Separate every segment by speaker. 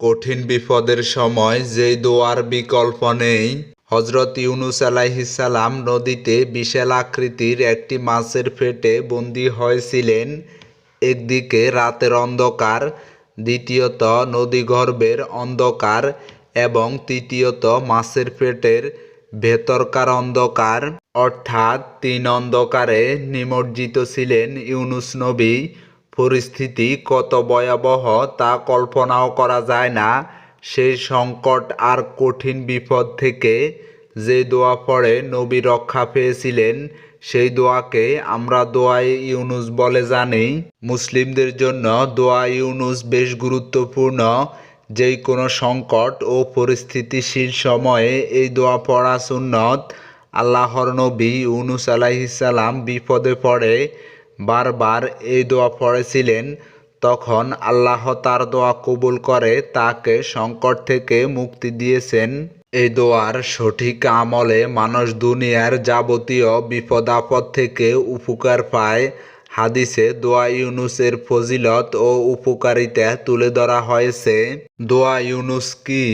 Speaker 1: কঠিন বিপদের সময় যেই দোয়ার বিকল্প নেই হজরত ইউনুস আলাইহিসাল্লাম নদীতে বিশাল আকৃতির একটি মাছের পেটে বন্দী হয়েছিলেন। একদিকে রাতের অন্ধকার, দ্বিতীয়ত নদীগর্ভের অন্ধকার এবং তৃতীয়ত মাছের পেটের ভেতরকার অন্ধকার। অর্থাৎ তিন অন্ধকারে নিমজ্জিত ছিলেন ইউনুস নবী। পরিস্থিতি কত ভয়াবহ তা কল্পনাও করা যায় না। সেই সংকট আর কঠিন বিপদ থেকে যে দোয়া পড়ে নবী রক্ষা পেয়েছিলেন, সেই দোয়াকে আমরা দোয়াই ইউনুস বলে জানি। মুসলিমদের জন্য দোয়া ইউনুস বেশ গুরুত্বপূর্ণ। যেই কোনো সংকট ও পরিস্থিতিশীল সময়ে এই দোয়া পড়া সুন্নত। আল্লাহর নবী ইউনুস আলাইহিসাল্লাম বিপদে পড়ে বারবার এই দোয়া পড়েছিলেন, তখন আল্লাহ তার দোয়া কবুল করে তাকে সংকট থেকে মুক্তি দিয়েছেন। এই দোয়ার সঠিক আমলে মানুষ দুনিয়ার যাবতীয় বিপদ আপদ থেকে উপকার পায়। হাদিসে দোয়া ইউনুসের ফজিলত ও উপকারিতা তুলে ধরা হয়েছে। দোয়া ইউনুস কি?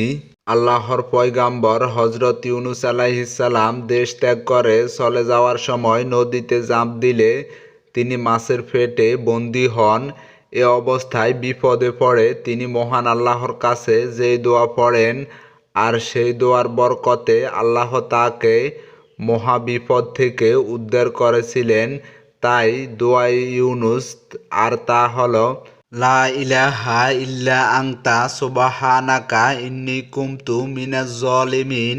Speaker 1: আল্লাহর পয়গাম্বর হজরত ইউনুস আলাইহিসাল্লাম দেশ ত্যাগ করে চলে যাওয়ার সময় নদীতে জাঁপ দিলে তিনি মাছের পেটে বন্দী হন। এ অবস্থায় বিপদে পড়ে তিনি মহান আল্লাহর কাছে যেই দোয়া পড়েন, আর সেই দোয়ার বরকতে আল্লাহ তাকে মহাবিপদ থেকে উদ্ধার করেছিলেন। তাই দোয়া ইউনুস, আর তা হল, লা ইলাহা ইল্লা আংতা সুবাহানাকা ইন্নি কুমতু মিনাজ জলিমিন।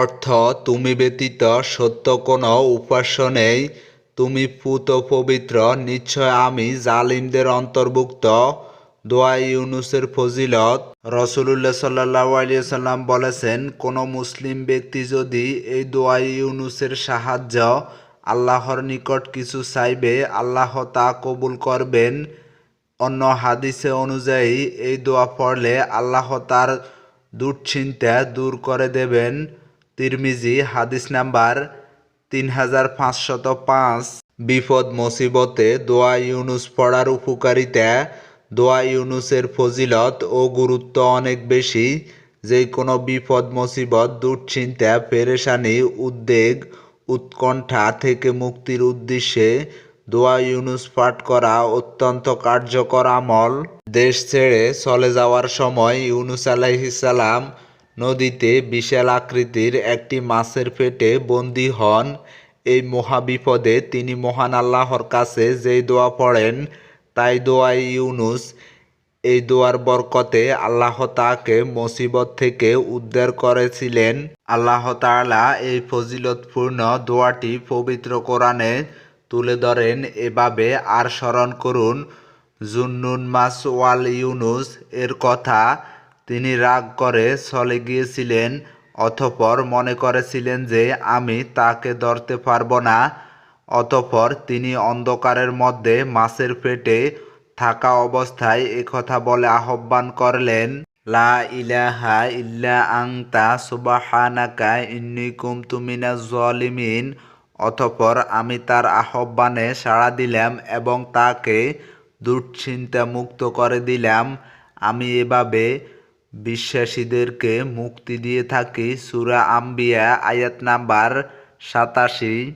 Speaker 1: অর্থ, তুমি ব্যতীত সত্য কোনো উপাস্য নেই। তুমি পুত পবিত্র, নিশ্চয় আমি জালিমদের অন্তর্ভুক্ত। দোয়া ইউনুসের ফজিলত। রসুল্লাহ সাল্লাহ আলিয়াল্লাম বলেছেন, কোনো মুসলিম ব্যক্তি যদি এই দোয়া ইউনুসের সাহায্য আল্লাহর নিকট কিছু চাইবে, আল্লাহ তা কবুল করবেন। অন্য হাদিসে অনুযায়ী, এই দোয়া পড়লে আল্লাহ তার দুশ্চিন্তা দূর করে দেবেন। তিরমিজি, হাদিস নাম্বার তিন হাজার পাঁচশত পাঁচ বিপদ মুসিবতে দোয়া ইউনুস পড়ার উপকারিতা, দোয়া ইউনুসের ফজিলত ও গুরুত্ব অনেক বেশি। যে কোনো বিপদ, মুসিবত, দুশ্চিন্তা, পেরেশানি, উদ্বেগ, উৎকণ্ঠা থেকে মুক্তির উদ্দেশ্যে দোয়া ইউনুস পাঠ করা অত্যন্ত কার্যকর আমল। দেশ ছেড়ে চলে যাওয়ার সময় ইউনুস আলাইহিসাল্লাম নদীতে বিশাল আকৃতির একটি মাছের পেটে বন্দী হন। এই মহাবিপদে তিনি মহান আল্লাহর কাছে যেই দোয়া পড়েন, তাই দোয়া ইউনুস। এই দোয়ার বরকতে আল্লাহ তাকে মুসিবত থেকে উদ্ধার করেছিলেন। আল্লাহ তাআলা এই ফজিলতপূর্ণ দোয়াটি পবিত্র কোরআনে তুলে ধরেন, এভাবে আর স্মরণ করুন, জুন্নুন মাস ওয়াল ইউনুস এর কথা তিনি রাগ করে চলে গিয়েছিলেন, অতঃপর মনে করেছিলেন যে আমি তাকে ধরতে পারব না, অতঃপর তিনি অন্ধকারের মধ্যে মাছের পেটে থাকা অবস্থায় একথা বলে আহ্বান করলেন, লা ইলাহা ইল্লা আংতা সুবাহানাকা ইন্নি জলিমিন। অতঃপর আমি তার আহ্বানে সাড়া দিলাম এবং তাকে দুশ্চিন্তা মুক্ত করে দিলাম। আমি এভাবে বিশ্বাসীদেরকে মুক্তি দিয়ে থাকে সুরা আম্বিয়া আয়াত নাম্বার সাতাশি।